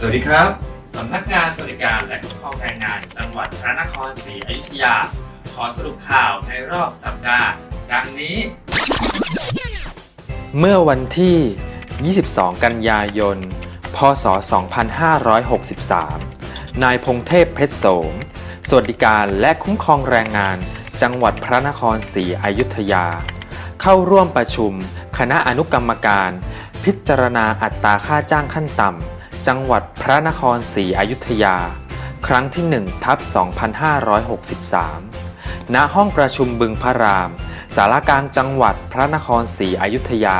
สวัสดีครับสำนักงานสวัสดิการและคุ้มครองแรงงาน จังหวัดพระนครศรีอยุธยา ขอสรุปข่าวในรอบสัปดาห์ดังนี้ เมื่อวันที่ 22 กันยายน พศ 2563 นายพงเทพเพชรโสม สวัสดิการและคุ้มครองแรงงาน จังหวัดพระนครศรีอยุธยา เข้าร่วมประชุม คณะอนุกรรมการ พิจารณาอัตราค่าจ้างขั้นต่ำ จังหวัดพระนครศรีอยุธยา ครั้งที่1ทับ2563 ณ ห้องประชุมบึงพระราม สารกลางจังหวัดพระนครศรีอยุธยา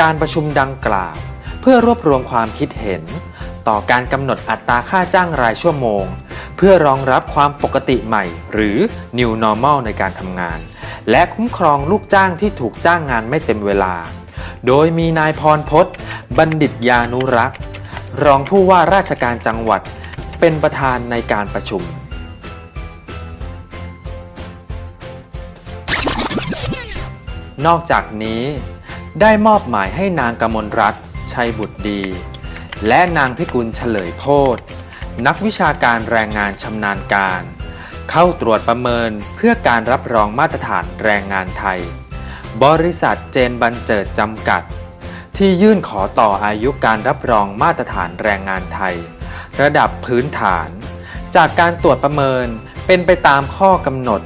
การประชุมดังกล่าว เพื่อรวบรวมความคิดเห็น ต่อการกำหนดอัตราค่าจ้างรายชั่วโมง เพื่อรองรับความปกติใหม่ หรือ New Normal ในการทำงาน และคุ้มครองลูกจ้างที่ถูกจ้างงานไม่เต็มเวลา โดยมีนายพรพศบัณฑิตยานุรักษ์ รองผู้ว่าราชการจังหวัด เป็นประธานในการประชุม นอกจากนี้ได้มอบหมายให้นางกมลรัตน์ชัยบุตรดี และนางพิกุลเฉลยโพธนักวิชาการแรงงานชำนาญการ เข้าตรวจประเมินเพื่อการรับรองมาตรฐานแรงงานไทย บริษัทเจนบันเจิดจำกัด ที่ยื่นขอต่ออายุการรับรองมาตรฐานแรงงานไทย ระดับพื้นฐาน จากการตรวจประเมินเป็นไปตามข้อกำหนด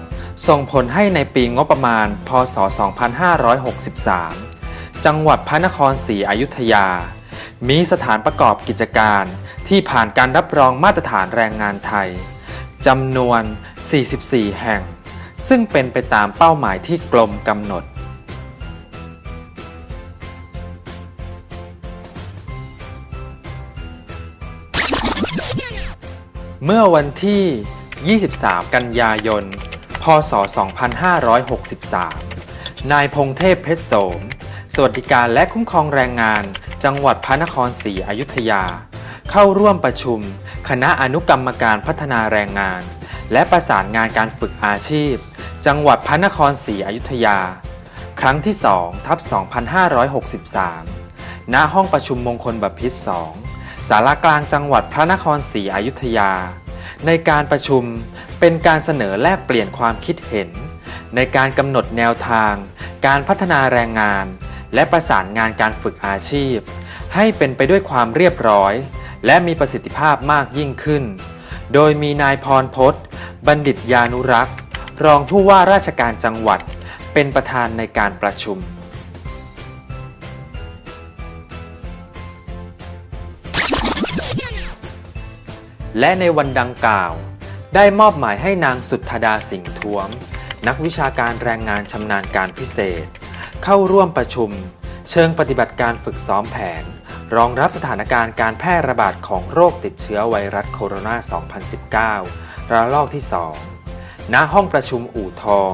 ส่งผลให้ในปีงบประมาณ พศ 2563 จังหวัดพระนครศรีอยุธยา มีสถานประกอบกิจการที่ผ่านการรับรองมาตรฐานแรงงานไทยจำนวน 44 แห่ง ซึ่งเป็นไปตามเป้าหมายที่กรมกำหนด เมื่อวันที่ 23 กันยายน พศ 2563 นายพงเทพเพชรโสม สวัสดิการและคุ้มครองแรงงาน จังหวัดพระนครศรีอยุธยา เข้าร่วมประชุม คณะอนุกรรมการพัฒนาแรงงาน และประสานงานการฝึกอาชีพ จังหวัดพระนครศรีอยุธยา ครั้งที่2ทับ 2563 ณ ห้องประชุมมงคลบพิษ2 สารากลางจังหวัดพระนครศรีอยุธยา ในการประชุมเป็นการเสนอแลกเปลี่ยนความคิดเห็น ในการกำหนดแนวทาง การพัฒนาแรงงาน และประสานงานการฝึกอาชีพ ให้เป็นไปด้วยความเรียบร้อย และมีประสิทธิภาพมากยิ่งขึ้น โดยมีนายพรพศบัณฑิตยานุรักษ์ รองผู้ว่าราชการจังหวัด เป็นประธานในการประชุม และในวันดังกล่าว ได้มอบหมายให้นางสุทธดาสิงห์ท้วม นักวิชาการแรงงานชำนาญการพิเศษ เข้าร่วมประชุม เชิงปฏิบัติการฝึกซ้อมแผน รองรับสถานการณ์การแพร่ระบาดของโรคติดเชื้อไวรัสโคโรนา 2019 ระลอกที่ 2 ณ ห้องประชุมอู่ทอง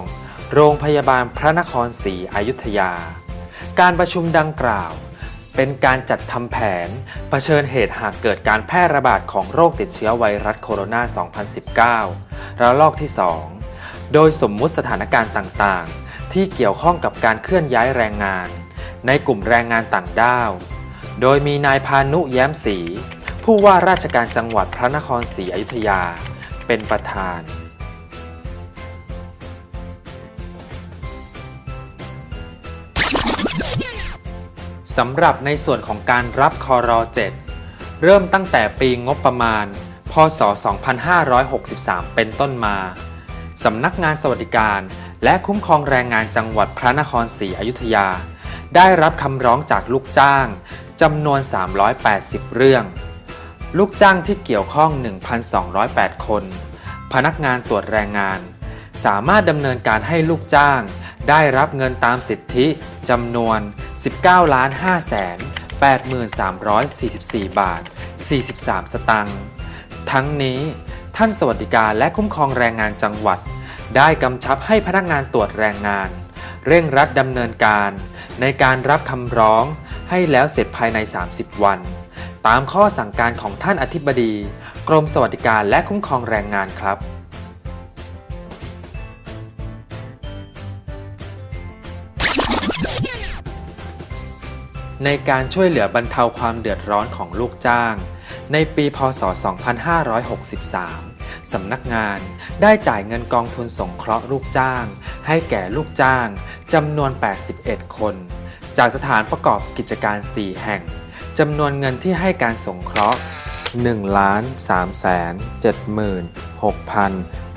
โรงพยาบาลพระนครศรีอยุธยา การประชุมดังกล่าว เป็นการจัดทำแผนเผชิญเหตุหากเกิดการแพร่ระบาดของโรคติดเชื้อไวรัสโคโรนา 2019 ระลอกที่ 2 โดยสมมุติสถานการณ์ต่างๆ ที่เกี่ยวข้องกับการเคลื่อนย้ายแรงงาน ในกลุ่มแรงงานต่างด้าว โดยมีนายพานุแย้มศรีผู้ว่าราชการจังหวัดพระนครศรีอยุธยา เป็นประธาน สำหรับในส่วนของการรับคอรอ7เริ่มตั้งแต่ปีงบประมาณ พศ 2563 เป็นต้นมา สำนักงานสวัสดิการและคุ้มครองแรงงานจังหวัดพระนครศรีอยุธยา ได้รับคำร้องจากลูกจ้างจำนวน 380 เรื่อง ลูกจ้างที่เกี่ยวข้อง 1,208 คน พนักงานตรวจแรงงาน สามารถดำเนินการให้ลูกจ้าง ได้รับเงินตามสิทธิจำนวน 19ล้าน5แสน83,344 บาท 43 สตางค์ ทั้งนี้ท่านสวัสดิการและคุ้มครองแรงงานจังหวัด ได้กำชับให้พนักงานตรวจแรงงาน เร่งรัดดำเนินการ ในการรับคำร้องให้แล้วเสร็จภายใน 30 วัน ตามข้อสั่งการของท่านอธิบดี กรมสวัสดิการและคุ้มครองแรงงานครับ ในการช่วยเหลือบรรเทาความเดือดร้อนของลูกจ้าง ในปีพศ 2563 สำนักงานได้จ่ายเงินกองทุนสงเคราะห์ลูกจ้าง ให้แก่ลูกจ้างจำนวน 81 คน จากสถานประกอบกิจการ 4 แห่งจำนวนเงินที่ให้การสงเคราะห์1 3 7 6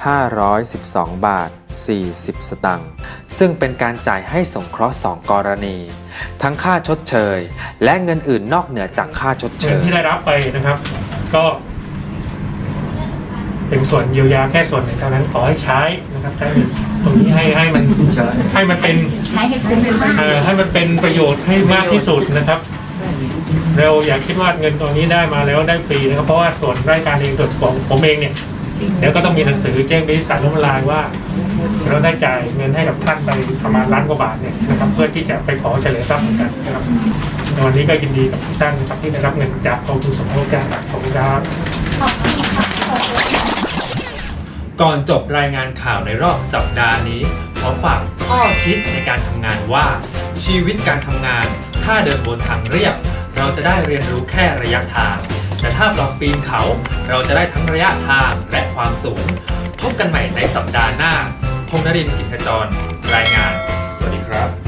512 บาท 40 สตังค์ ซึ่งเป็นการจ่ายให้สงเคราะห์ 2 กรณี ทั้งค่าชดเชย และเงินอื่นนอกเหนือจากค่าชดเชเงินย ที่ได้รับไปนะครับ ก็ เป็นส่วนเยียวยาแค่ส่วนหนึ่งเท่านั้นขอให้ใช้นะครับใช้ตรงนี้ให้ให้มันให้มันเป็นใช้ให้คุ้มเลยเอ่อให้มันเป็นประโยชน์ให้มากที่สุดนะครับ เราอย่าคิดว่าเงินตัวนี้ได้มาแล้วได้ฟรีนะครับ เพราะว่าส่วนรายการเองส่วนของผมเองเนี่ย เดี๋ยวก็ต้องมีหนังสือแจ้งบริษัทล้มละลายว่า เราได้จ่ายเงินให้กับท่านไปประมาณล้านกว่าบาทเนี่ยนะครับเพื่อที่จะไปขอเฉลยทรัพย์เหมือนกันนะครับในวันนี้ก็ยินดีกับทุกท่านนะครับที่ได้รับเงินจากกองทุนสมทบจากขอบคุณครับก่อนจบรายงานข่าวในรอบสัปดาห์นี้ ขอฝากข้อคิดในการทำงานว่า ชีวิตการทำงาน ถ้าเดินบนทางเรียบ เราจะได้เรียนรู้แค่ระยะทาง แต่ถ้าเราปีนเขาเราจะได้ทั้งระยะทางและความสูง พบกันใหม่ในสัปดาห์หน้าพงนรินทร์กิจจร รายงาน สวัสดีครับ